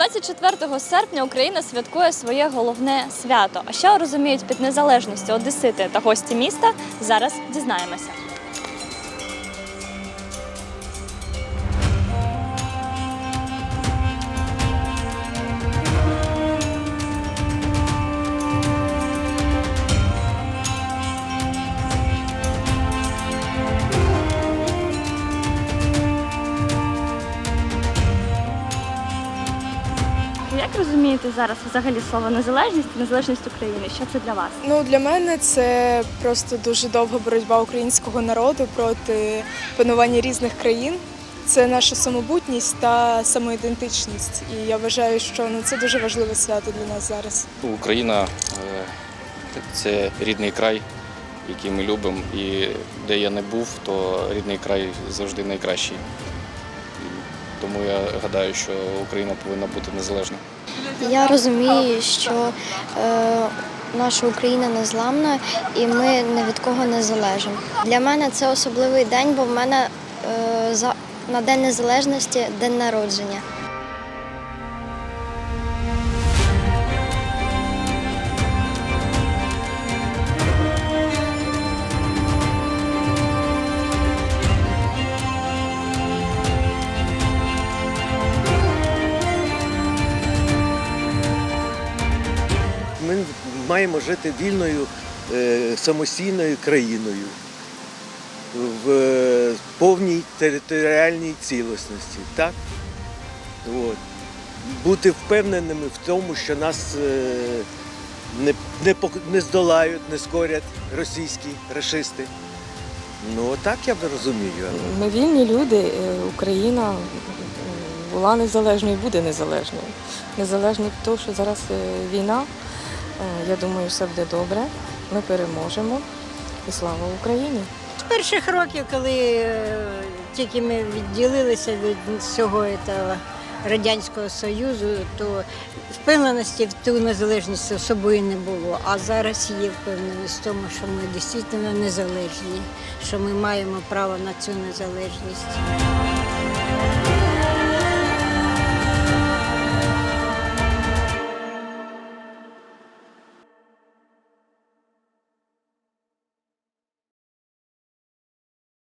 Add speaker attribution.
Speaker 1: 24 серпня Україна святкує своє головне свято. А що розуміють під незалежністю одесити та гості міста? Зараз дізнаємося. Як розумієте зараз взагалі слово незалежність і незалежність України? Що це для вас?
Speaker 2: Ну для мене це просто дуже довга боротьба українського народу проти панування різних країн. Це наша самобутність та самоідентичність. І я вважаю, що ну це дуже важливе свято для нас зараз.
Speaker 3: Україна е, це рідний край, який ми любимо, і де я не був, то рідний край завжди найкращий. Тому я гадаю, що Україна повинна бути незалежна.
Speaker 4: Я розумію, що е, наша Україна незламна і ми ні від кого не залежимо. Для мене це особливий день, бо в мене е, за, на День Незалежності день народження.
Speaker 5: Маємо жити вільною е, самостійною країною в е, повній територіальній цілісності. Так? От. Бути впевненими в тому, що нас е, не, не, не здолають, не скорять російські расисти. Ну, так я розумію.
Speaker 6: Ми вільні люди. Україна була незалежною і буде незалежною. Незалежно від того, що зараз війна. Е, Я думаю, все буде добре. Ми переможемо. І слава Україні!
Speaker 7: З перших років, коли е, тільки ми відділилися від всього цього Радянського Союзу, то впевненості в ту незалежність з собою не було. А зараз є впевненість в тому, що ми дійсно незалежні, що ми маємо право на цю незалежність.